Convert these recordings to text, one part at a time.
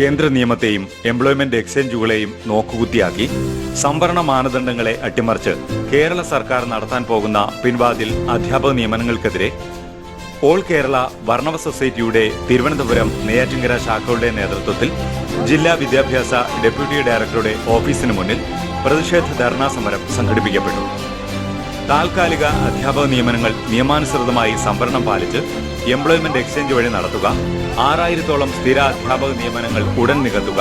കേന്ദ്ര നിയമത്തെയും എംപ്ലോയ്മെന്റ് എക്സ്ചേഞ്ചുകളെയും നോക്കുകുത്തിയാക്കി സംവരണ മാനദണ്ഡങ്ങളെ അട്ടിമറിച്ച് കേരള സർക്കാർ നടത്താൻ പോകുന്ന പിൻവാതിൽ അധ്യാപക നിയമനങ്ങൾക്കെതിരെ ഓൾ കേരള വർണവ സൊസൈറ്റിയുടെ തിരുവനന്തപുരം നെയ്യാറ്റിങ്കര ശാഖകളുടെ നേതൃത്വത്തിൽ ജില്ലാ വിദ്യാഭ്യാസ ഡെപ്യൂട്ടി ഡയറക്ടറുടെ ഓഫീസിന് മുന്നിൽ പ്രതിഷേധ ധർണാ സമരം സംഘടിപ്പിക്കപ്പെട്ടു. താൽക്കാലിക അധ്യാപക നിയമനങ്ങൾ നിയമാനുസൃതമായി സംവരണം പാലിച്ച് എംപ്ലോയ്മെന്റ് എക്സ്ചേഞ്ച് വഴി നടത്തുക. ആറായിരത്തോളം സ്ഥിര അധ്യാപക നിയമനങ്ങൾ ഉടൻ നികത്തുക.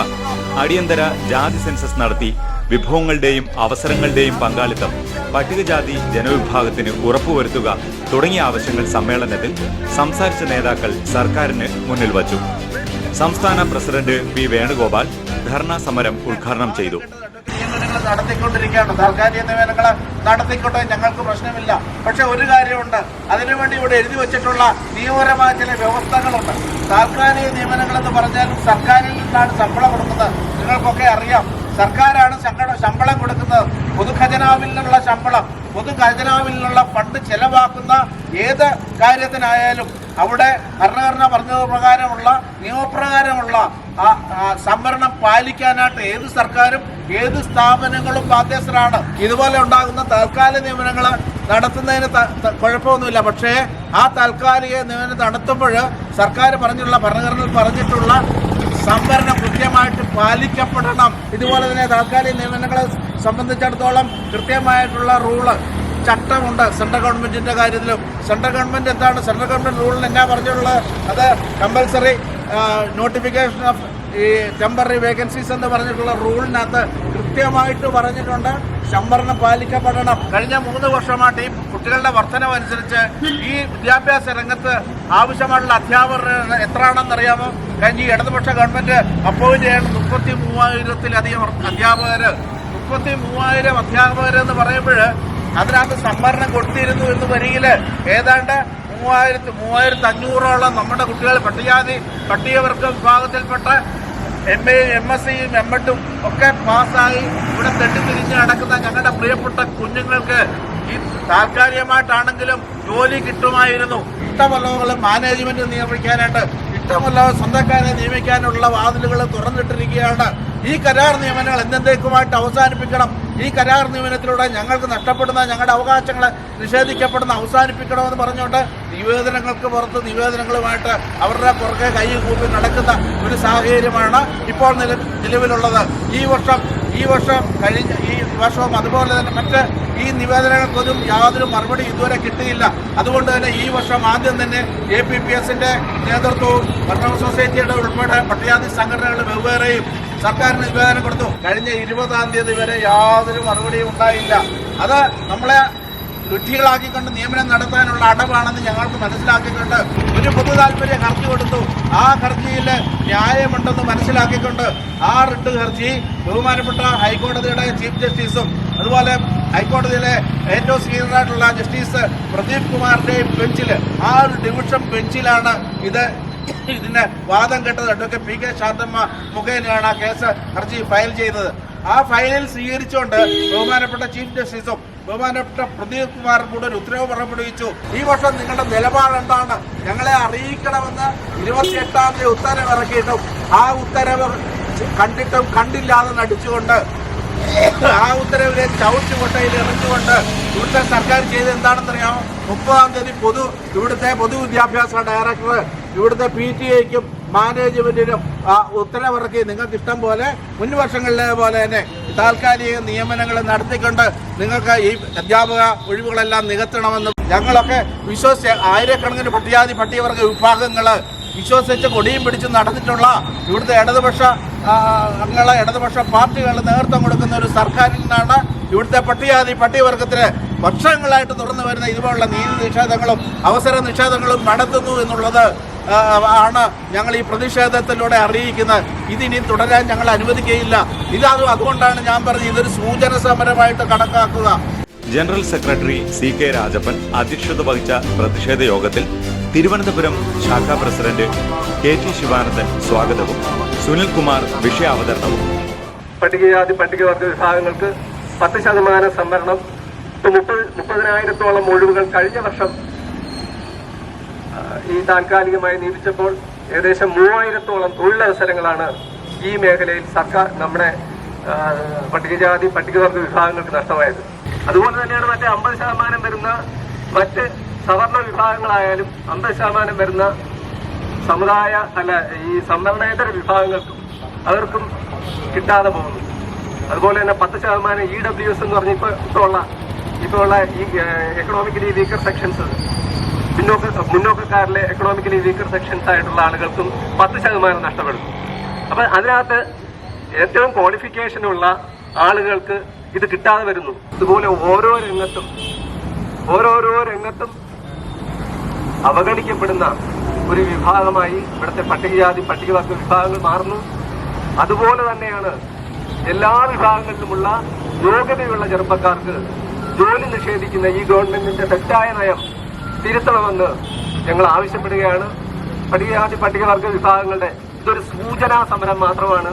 അടിയന്തര ജാതി സെൻസസ് നടത്തി വിഭവങ്ങളുടെയും അവസരങ്ങളുടെയും പങ്കാളിത്തം പട്ടികജാതി ജനവിഭാഗത്തിന് ഉറപ്പുവരുത്തുക തുടങ്ങിയ ആവശ്യങ്ങൾ സമ്മേളനത്തിൽ സംസാരിച്ച നേതാക്കൾ സർക്കാരിന് മുന്നിൽ വച്ചു. സംസ്ഥാന പ്രസിഡന്റ് പി വേണുഗോപാൽ ധർണാ സമരം ഉദ്ഘാടനം ചെയ്തു. നടത്തിക്കൊണ്ടിരിക്കുകയാണ്. താൽക്കാലിക നിയമനങ്ങൾ നടത്തിക്കൊണ്ട് ഞങ്ങൾക്ക് പ്രശ്നമില്ല. പക്ഷെ ഒരു കാര്യമുണ്ട്. അതിനുവേണ്ടി ഇവിടെ എഴുതി വെച്ചിട്ടുള്ള നിയമപരമായ ചില വ്യവസ്ഥകളുണ്ട്. താൽക്കാലിക നിയമനങ്ങൾ എന്ന് പറഞ്ഞാൽ സർക്കാരിൽ നിന്നാണ് ശമ്പളം കൊടുക്കുന്നത്. നിങ്ങൾക്കൊക്കെ അറിയാം. സർക്കാരാണ് ശമ്പളം കൊടുക്കുന്നത്. പൊതുഖജനാവിൽ നിന്നുള്ള ശമ്പളം പൊതുഖജനാവിൽ നിന്നുള്ള ഫണ്ട് ചെലവാക്കുന്ന ഏത് കാര്യത്തിനായാലും അവിടെ ഭരണഘടന പറഞ്ഞത് പ്രകാരമുള്ള നിയമപ്രകാരമുള്ള സംവരണം പാലിക്കാനായിട്ട് ഏത് സർക്കാരും ഏത് സ്ഥാപനങ്ങളും ബാധ്യസ്ഥരാണ്. ഇതുപോലെ ഉണ്ടാകുന്ന താൽക്കാലിക നിയമനങ്ങൾ നടത്തുന്നതിന് കുഴപ്പമൊന്നുമില്ല. പക്ഷേ ആ താൽക്കാലിക നിയമനം നടത്തുമ്പോൾ സർക്കാർ പറഞ്ഞിട്ടുള്ള ഭരണഘടനയിൽ പറഞ്ഞിട്ടുള്ള സംവരണം കൃത്യമായിട്ട് പാലിക്കപ്പെടണം. ഇതുപോലെ തന്നെ താൽക്കാലിക നിയമനങ്ങളെ സംബന്ധിച്ചിടത്തോളം കൃത്യമായിട്ടുള്ള റൂൾ ചട്ടമുണ്ട് സെൻട്രൽ ഗവൺമെന്റിന്റെ കാര്യത്തിലും. സെൻട്രൽ ഗവൺമെന്റ് എന്താണ്? സെൻട്രൽ ഗവൺമെന്റ് റൂളിൽ എന്നാ പറഞ്ഞിട്ടുള്ളത്? അത് കമ്പൽസറി നോട്ടിഫിക്കേഷൻ ഓഫ് ഈ ടെമ്പററി വേക്കൻസീസ് എന്ന് പറഞ്ഞിട്ടുള്ള റൂളിനകത്ത് കൃത്യമായിട്ട് പറഞ്ഞിട്ടുണ്ട്. സംവരണം പാലിക്കപ്പെടണം. കഴിഞ്ഞ മൂന്ന് വർഷമായിട്ട് ഈ കുട്ടികളുടെ വർധനം അനുസരിച്ച് ഈ വിദ്യാഭ്യാസ രംഗത്ത് ആവശ്യമായിട്ടുള്ള അധ്യാപകർ എത്രയാണെന്നറിയാമോ കഴിഞ്ഞ ഈ ഇടതുപക്ഷ ഗവൺമെന്റ് അപ്പോയിന്റ് ചെയ്യുന്ന മുപ്പത്തി മൂവായിരത്തിലധികം അധ്യാപകർ മുപ്പത്തി മൂവായിരം അധ്യാപകരെന്ന് പറയുമ്പോൾ അതിനകത്ത് സംവരണം കൊടുത്തിരുന്നു എന്ന് വരികിൽ ഏതാണ്ട് മൂവായിരത്തി മൂവായിരത്തി അഞ്ഞൂറോളം നമ്മുടെ കുട്ടികൾ പട്ടികജാതി പട്ടികവർഗ വിഭാഗത്തിൽപ്പെട്ട എം എയും എം എസ് സിയും എം എഡും ഒക്കെ പാസ്സായി. ഇവിടെ തെട്ടിത്തിരിഞ്ഞ് നടക്കുന്ന ഞങ്ങളുടെ പ്രിയപ്പെട്ട കുഞ്ഞുങ്ങൾക്ക് ഈ താൽക്കാലികമായിട്ടാണെങ്കിലും ജോലി കിട്ടുമായിരുന്നു. ഇഷ്ടമല്ലവകളും മാനേജ്മെന്റ് നിയമിക്കാനായിട്ട് ഇഷ്ടമല്ല സ്വന്തക്കാരെ നിയമിക്കാനുള്ള വാതിലുകൾ തുറന്നിട്ടിരിക്കുകയാണ്. ഈ കരാർ നിയമനങ്ങൾ എന്തെന്തേക്കുമായിട്ട് അവസാനിപ്പിക്കണം? ഈ കരാർ നിയമനത്തിലൂടെ ഞങ്ങൾക്ക് നഷ്ടപ്പെടുന്ന ഞങ്ങളുടെ അവകാശങ്ങൾ നിഷേധിക്കപ്പെടുന്ന അവസാനിപ്പിക്കണമെന്ന് പറഞ്ഞുകൊണ്ട് നിവേദനങ്ങൾക്ക് പുറത്ത് നിവേദനങ്ങളുമായിട്ട് അവരുടെ പുറകെ കൈ കൂപ്പി നടക്കുന്ന ഒരു സാഹചര്യമാണ് ഇപ്പോൾ നില നിലവിലുള്ളത്. ഈ വർഷം ഈ വർഷം കഴിഞ്ഞ ഈ വർഷവും അതുപോലെ തന്നെ മറ്റ് ഈ നിവേദനങ്ങൾക്കൊന്നും യാതൊരു മറുപടി ഇതുവരെ കിട്ടിയില്ല. അതുകൊണ്ട് തന്നെ ഈ വർഷം ആദ്യം തന്നെ എ പി പി എസിന്റെ നേതൃത്വവും ഭരണ സൊസൈറ്റിയുടെ ഉൾപ്പെടെ പട്ടികാതി സംഘടനകൾ വെവ്വേറെയും സർക്കാരിന് നിവേദനം കൊടുത്തു. കഴിഞ്ഞ ഇരുപതാം തീയതി വരെ യാതൊരു മറുപടിയും ഉണ്ടായില്ല. അത് നമ്മളെ വിഡ്ഢികളാക്കിക്കൊണ്ട് നിയമനം നടത്താനുള്ള അടവാണെന്ന് ഞങ്ങൾക്ക് മനസ്സിലാക്കിക്കൊണ്ട് ഒരു പൊതു താല്പര്യ ഹർജി കൊടുത്തു. ആ ഹർജിയിൽ ന്യായമുണ്ടെന്ന് മനസ്സിലാക്കിക്കൊണ്ട് ആ റിട്ട് ഹർജി ബഹുമാനപ്പെട്ട ഹൈക്കോടതിയുടെ ചീഫ് ജസ്റ്റിസും അതുപോലെ ഹൈക്കോടതിയിലെ ഏറ്റവും സീനിയറായിട്ടുള്ള ജസ്റ്റിസ് പ്രദീപ് കുമാറിന്റെയും ബെഞ്ചിൽ ആ ഒരു ഡിവിഷൻ ബെഞ്ചിലാണ് ഇത് ഇതിന് വാദം കേട്ടത് അഡ്വക്കേറ്റ് പി കെ ശാന്തമ്മ മുഖേനയാണ് ആ കേസ് ഹർജി ഫയൽ ചെയ്തത്. ആ ഫയലിൽ സ്വീകരിച്ചുകൊണ്ട് ബഹുമാനപ്പെട്ട ചീഫ് ജസ്റ്റിസും ബഹുമാനപ്പെട്ട പ്രദീപ് കുമാർ കൂടെ ഒരു ഉത്തരവ് പുറപ്പെടുവിച്ചു. ഈ വർഷം നിങ്ങളുടെ നിലപാട് എന്താണ്? ഞങ്ങളെ അറിയിക്കണമെന്ന് ഇരുപത്തിയെട്ടാം തീയതി ഉത്തരവ് ഇറക്കിയിട്ടും ആ ഉത്തരവ് കണ്ടിട്ടും കണ്ടില്ലാതെ നടിച്ചുകൊണ്ട് ആ ഉത്തരവിലെ ചവിട്ടുകൊട്ടയിൽ എറിഞ്ഞുകൊണ്ട് ഇവിടുത്തെ സർക്കാർ ചെയ്ത് എന്താണെന്നറിയാമോ? മുപ്പതാം തീയതി പൊതു ഇവിടുത്തെ പൊതുവിദ്യാഭ്യാസ ഡയറക്ടർ ഇവിടുത്തെ പി ടി എക്കും മാനേജ്മെന്റിനും ഉത്തരവിറക്കി നിങ്ങൾക്ക് ഇഷ്ടം പോലെ മുൻ വർഷങ്ങളിലെ പോലെ തന്നെ താൽക്കാലിക നിയമനങ്ങൾ നടത്തിക്കൊണ്ട് നിങ്ങൾക്ക് ഈ അധ്യാപക ഒഴിവുകളെല്ലാം നികത്തണമെന്നും ഞങ്ങളൊക്കെ വിശ്വസിച്ച് ആയിരക്കണക്കിന് പട്ടികാതി പട്ടികവർഗ വിഭാഗങ്ങൾ വിശ്വസിച്ച് കൊടിയും പിടിച്ച് നടന്നിട്ടുള്ള ഇവിടുത്തെ ഇടതുപക്ഷ അംഗങ്ങളെ ഇടതുപക്ഷ പാർട്ടികൾ നേതൃത്വം കൊടുക്കുന്ന ഒരു സർക്കാരിൽ നിന്നാണ് ഇവിടുത്തെ പട്ടികാതി പട്ടികവർഗത്തിന് വർഷങ്ങളായിട്ട് തുറന്നു വരുന്ന ഇതുപോലുള്ള നീതി നിഷേധങ്ങളും അവസര നിഷേധങ്ങളും നടത്തുന്നു എന്നുള്ളത് ആണ് ഞങ്ങൾ ഈ പ്രതിഷേധത്തിലൂടെ അറിയിക്കുന്നത്. ഇതിനി തുടരാൻ ഞങ്ങൾ അനുവദിക്കുകയില്ല. ഇതത് അതുകൊണ്ടാണ് ഞാൻ പറഞ്ഞത്. ഇതൊരു സൂചന സമരമായിട്ട് കണക്കാക്കുക. General secretary C K Rajappan അധ്യക്ഷത വഹിച്ച പ്രതിഷേധ യോഗത്തിൽ തിരുവനന്തപുരം ശാഖാ പ്രസിഡന്റ് കെ ടി ശിവാനന്ദൻ സ്വാഗതവും സുനിൽകുമാർ വിഷയാവതരണവും. പട്ടികജാതി പട്ടികവർഗ വിഭാഗങ്ങൾക്ക് പത്ത് ശതമാനം സംവരണം. മുപ്പത് മുപ്പതിനായിരത്തോളം ഒഴിവുകൾ കഴിഞ്ഞ വർഷം ഈ താൽക്കാലികമായി നിയമിച്ചപ്പോൾ ഏകദേശം മൂവായിരത്തോളം തൊഴിലവസരങ്ങളാണ് ഈ മേഖലയിൽ സർക്കാർ നമ്മുടെ പട്ടികജാതി പട്ടികവർഗ വിഭാഗങ്ങൾക്ക് നഷ്ടമായത്. അതുപോലെ തന്നെയാണ് മറ്റേ അമ്പത് ശതമാനം വരുന്ന മറ്റ് സവർണ വിഭാഗങ്ങളായാലും അമ്പത് ശതമാനം വരുന്ന സമുദായ അല്ല ഈ സംവരണേതര വിഭാഗങ്ങൾക്കും അവർക്കും കിട്ടാതെ പോകുന്നു. അതുപോലെ തന്നെ പത്ത് ശതമാനം ഇ ഡബ്ല്യു എസ് എന്ന് പറഞ്ഞ ഇപ്പോൾ ഇപ്പോൾ ഉള്ള ഈ എക്കണോമിക്കലി വീക്കർ സെക്ഷൻസ് പിന്നോക്ക മുന്നോക്കക്കാരിലെ എക്കണോമിക്കലി വീക്കർ സെക്ഷൻസ് ആയിട്ടുള്ള ആളുകൾക്കും പത്ത് ശതമാനം നഷ്ടപ്പെടും. അപ്പൊ അതിനകത്ത് ഏറ്റവും ക്വാളിഫിക്കേഷൻ ഉള്ള ആളുകൾക്ക് ഇത് കിട്ടാതെ വരുന്നു. ഇതുപോലെ ഓരോ രംഗത്തും ഓരോരോ രംഗത്തും അവഗണിക്കപ്പെടുന്ന ഒരു വിഭാഗമായി ഇവിടുത്തെ പട്ടികജാതി പട്ടികവർഗ വിഭാഗങ്ങൾ മാറുന്നു. അതുപോലെ തന്നെയാണ് എല്ലാ വിഭാഗങ്ങളിലുമുള്ള യോഗ്യതയുള്ള ചെറുപ്പക്കാർക്ക് ജോലി നിഷേധിക്കുന്ന ഈ ഗവൺമെന്റിന്റെ തെറ്റായ നയം തിരുത്തണമെന്ന് ഞങ്ങൾ ആവശ്യപ്പെടുകയാണ്. പട്ടികജാതി പട്ടികവർഗ വിഭാഗങ്ങളുടെ ഇതൊരു സൂചനാ സമരം മാത്രമാണ്.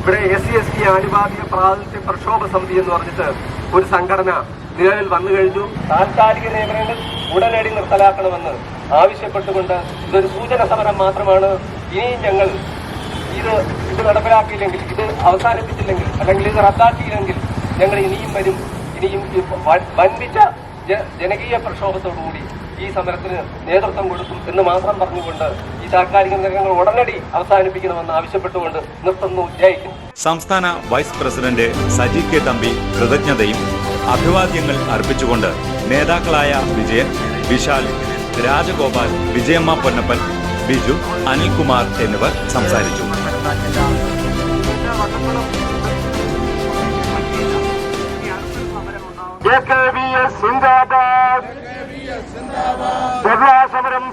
ഇവിടെ എസ് സി എസ് ടി ആനുപാതിക പ്രാതിനിധ്യ പ്രക്ഷോഭ സമിതി എന്ന് പറഞ്ഞിട്ട് ഒരു സംഘടന നിലവിൽ വന്നു കഴിഞ്ഞു. താൽക്കാലിക നിയമനങ്ങൾ ഉടനടി നിർത്തലാക്കണമെന്ന് ആവശ്യപ്പെട്ടുകൊണ്ട് ഇതൊരു സൂചന സമരം മാത്രമാണ്. ഇനിയും ഞങ്ങൾ ഇത് ഇത് നടപ്പിലാക്കിയില്ലെങ്കിൽ ഇത് അവസാനിപ്പിച്ചില്ലെങ്കിൽ അല്ലെങ്കിൽ ഇത് റദ്ദാക്കിയില്ലെങ്കിൽ ഞങ്ങൾ ഇനിയും വരും. ഇനിയും വൻപിച്ച ജനകീയ പ്രക്ഷോഭത്തോടുകൂടി ഈ സമരത്തിന് നേതൃത്വം കൊടുക്കും എന്ന് മാത്രം പറഞ്ഞുകൊണ്ട് ഈ താൽക്കാലിക നിരങ്ങൾ ഉടനടി അവസാനിപ്പിക്കണമെന്ന് ആവശ്യപ്പെട്ടുകൊണ്ട് നിർത്തുന്നു. ജയിക്കുന്നു സംസ്ഥാന vice president Saji K Thampi കൃതജ്ഞതയും അഭിവാദ്യങ്ങൾ അർപ്പിച്ചുകൊണ്ട് നേതാക്കളായ വിജയൻ വിശാൽ രാജഗോപാൽ വിജയമ്മ പൊന്നപ്പൻ ബിജു അനിൽകുമാർ എന്നിവർ സംസാരിച്ചു. സമരം സിന്ദാബാദ് സമരം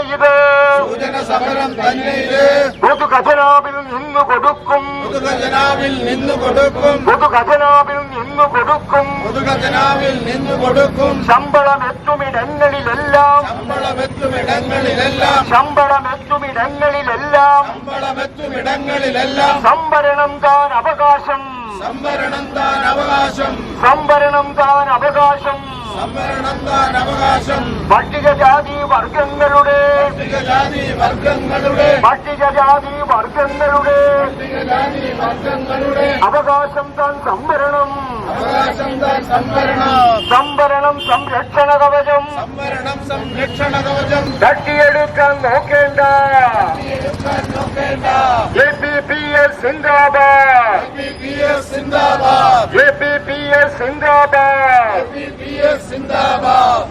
ഇത് സൂചന സമരം തന്നെ ഇത്. പൊതു ഖജനാവിൽ നിന്ന് കൊടുക്കും. പൊതുഖജനാവിൽ നിന്ന് കൊടുക്കും. പൊതു ഖജനാവിൽ നിന്ന് കൊടുക്കും. പൊതുഖജനാവിൽ നിന്ന് കൊടുക്കും. ശമ്പളമെത്തുമിടങ്ങളിലെല്ലാം. ശമ്പളമെത്തുമിടങ്ങളിലെല്ലാം. ശമ്പളമെത്തുമിടങ്ങളിലെല്ലാം. ശമ്പളമെത്തുമിടങ്ങളിലെല്ലാം. സംവരണം താൻ അവകാശം. സംവരണം താൻ അവകാശം. സംവരണം താൻ അവകാശം. സംവരണം താൻ അവകാശം. പട്ടികജാതി വർഗങ്ങളുടെ. പട്ടികജാതി വർഗങ്ങളുടെ. പട്ടികജാതി വർഗങ്ങളുടെ. പട്ടികജാതി വർഗങ്ങളുടെ. അവകാശം താൻ സംവരണം. അവകാശം താൻ സംവരണം. സംവരണം സംരക്ഷണ കവചം. സംവരണം സംരക്ഷണ കവചം. തട്ടിയെടുക്കാൻ നോക്കേണ്ട. എ പി പി എസ് സിന്ദാബാദ് സിന്ദാബാദ് എ പി പി എസ് സിന്ദാബാദ്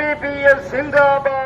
PPS സിന്ദാബാദ്